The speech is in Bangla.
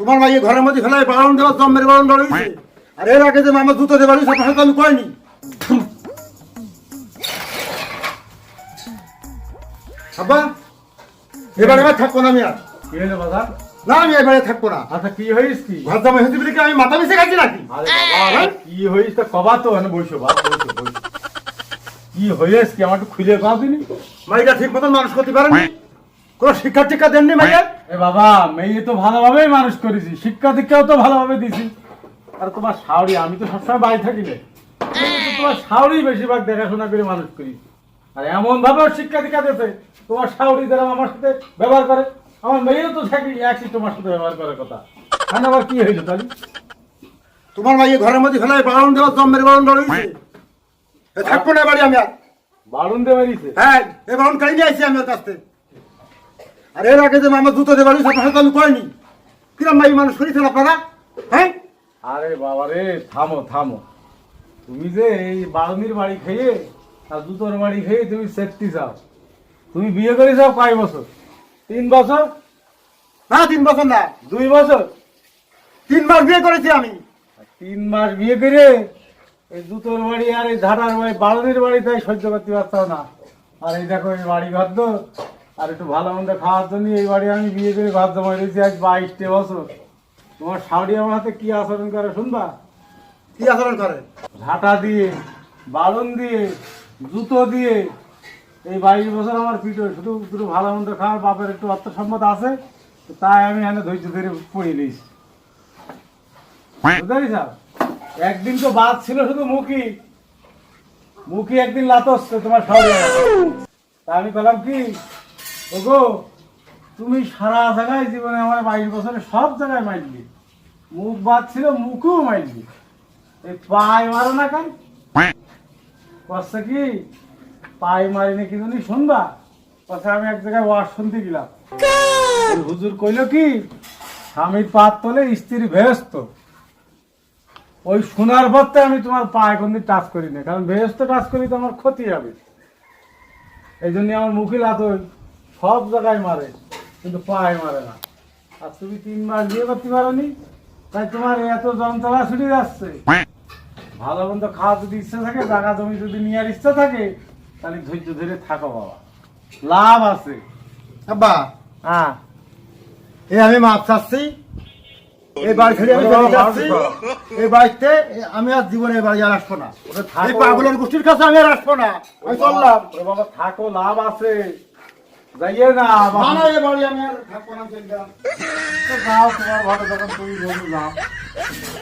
তোমার মাইয়ে ঘরের মধ্যে ফেলাই বারণ দেওয়া জম্মের বারণ রয়েছে আর এর আগে যে মামা জুতো দেবার আমি কইনি। আব্বা এবারে আমার থাকব না আমি আর। কি হলো বাবা? না আমি এবারে থাকব না। আচ্ছা কি হইস কি? ঘর জামাই হতে বলে কি আমি মাথা মিশে খাচ্ছি নাকি? আরে বাবা কি হইস তা কবা তো বাপ বইসো বইসো কি হইস কি? খুলে কও দিনি মাইটা ঠিক মতন মানুষ করতে পারেনি। কোনো শিক্ষা টিক্ষা দেননি মাইয়া? এ বাবা মেয়ে তো ভালোভাবেই মানুষ করেছি শিক্ষা দীক্ষাও তো ভালোভাবে দিছি আর তোমার শাওরি আমি তো সবসময় বাড়ি থাকি না। তোমার শাওরি বেশিরভাগ দেখাশোনা করে মানুষ করি। আর এমন ভাবে শিক্ষা দীক্ষা দিতে তোমার শাওরি দ্বারা আমার সাথে ব্যবহার করে আমার মেয়েও তো থাকি একই তোমার সাথে ব্যবহার করার কথা। হ্যাঁ আবার কি হইল তাহলে? তোমার মাইয়ে ঘরের মধ্যে ফেলাই বারণ দেওয়া জম্মের বারণ এ থাকব না বাড়ি আমি আর। বাড়ুন দে বেরিয়েছে হ্যাঁ এ বারণ নিয়ে আসছি আমি ওর কাছ থেকে। আর এর আগে যে মামা জুতো দেবার সাথে সাথে আমি কইনি। কিরম মাই মানুষ করেছেন আপনারা? হ্যাঁ? আরে বাবা রে থামো থামো। তুমি যে এই বাড়ুনির বাড়ি খেয়ে আর জুতোর বাড়ি খেয়ে তুমি সেফটি চাও। তুমি বিয়ে করে যাও কয় বছর? তিন বছর? না তিন বছর না। দুই বছর? তিন মাস বিয়ে করেছি আমি। তিন মাস বিয়ে করে এই জুতোর বাড়ি আর এই ঝাড়ার বাড়ি বাড়ুনির বাড়ি তাই সহ্য করতে পারতাম না। আর এই দেখো এই বাড়ি ঘর তো আর একটু ভালো মন্দ খাওয়ার জন্য এই বাড়ি আমি বিয়ে করে ঘর জমা রয়েছি আজ বাইশটে বছর। তোমার শাড়ি আমার হাতে কি আচরণ করে শুনবা? কি আচরণ করে? ঝাঁটা দিয়ে বালন দিয়ে জুতো দিয়ে। এই বাইশ বছর আমার পিঠে শুধু শুধু ভালো মন্দ খাওয়ার বাপের একটু সম্পদ আছে তাই আমি এখানে ধৈর্য ধরে পড়ে নিয়েছি। বুঝতে পারিস একদিন তো বাদ ছিল শুধু মুখি মুখি একদিন লাতসছে তোমার সবাই তা আমি বললাম কি ওগো তুমি সারা জায়গায় জীবনে আমার বাইশ বছরে সব জায়গায় মাইললি মুখ বাদ ছিল মুখও মাইললি এই পায়ে মারো না কেন? কষ্ট কি? পায়ে মারি নাকি জানি? শুনবা? কথা আমি এক জায়গায় ওয়াশ শুনতে গেলাম। হুজুর কইলো কি? স্বামীর পাত তোলে স্ত্রী ভেস্ত। ওই শোনার তো আমি তোমার পায়ে কোনদিন টাচ করি না কারণ ভেস্ত টাচ করি তো আমার ক্ষতি হবে। এই জন্য আমার মুখে লাত সব জায়গায় মারে কিন্তু পায়ে মারে না। আর তুমি তিন মাস বিয়ে করতে পারোনি তাই তোমার এত যন্ত্রণা ছুটে যাচ্ছে। ভালো মন্দ খাওয়া যদি ইচ্ছা থাকে জায়গা জমি যদি নেওয়ার ইচ্ছা থাকে তাহলে ধৈর্য ধরে থাকো বাবা। লাভ আছে। আব্বা হ্যাঁ। এই আমি মাছ চাচ্ছি। এই বাড়ি ছেড়ে আমি চলে যাচ্ছি। এই বাড়িতে এ- আমি আর জীবনে এই বাড়ি আর আসব না। এই পাগলের গোষ্ঠীর কাছে আমি আর আসব না। আমি চললাম। বাবা থাকো লাভ আছে। যাইয়ে না না না এই বাড়ি আমি আর থাকব না চলে গেলাম। যাও, তোমার ঘরে যখন তুমি বন্ধু যাও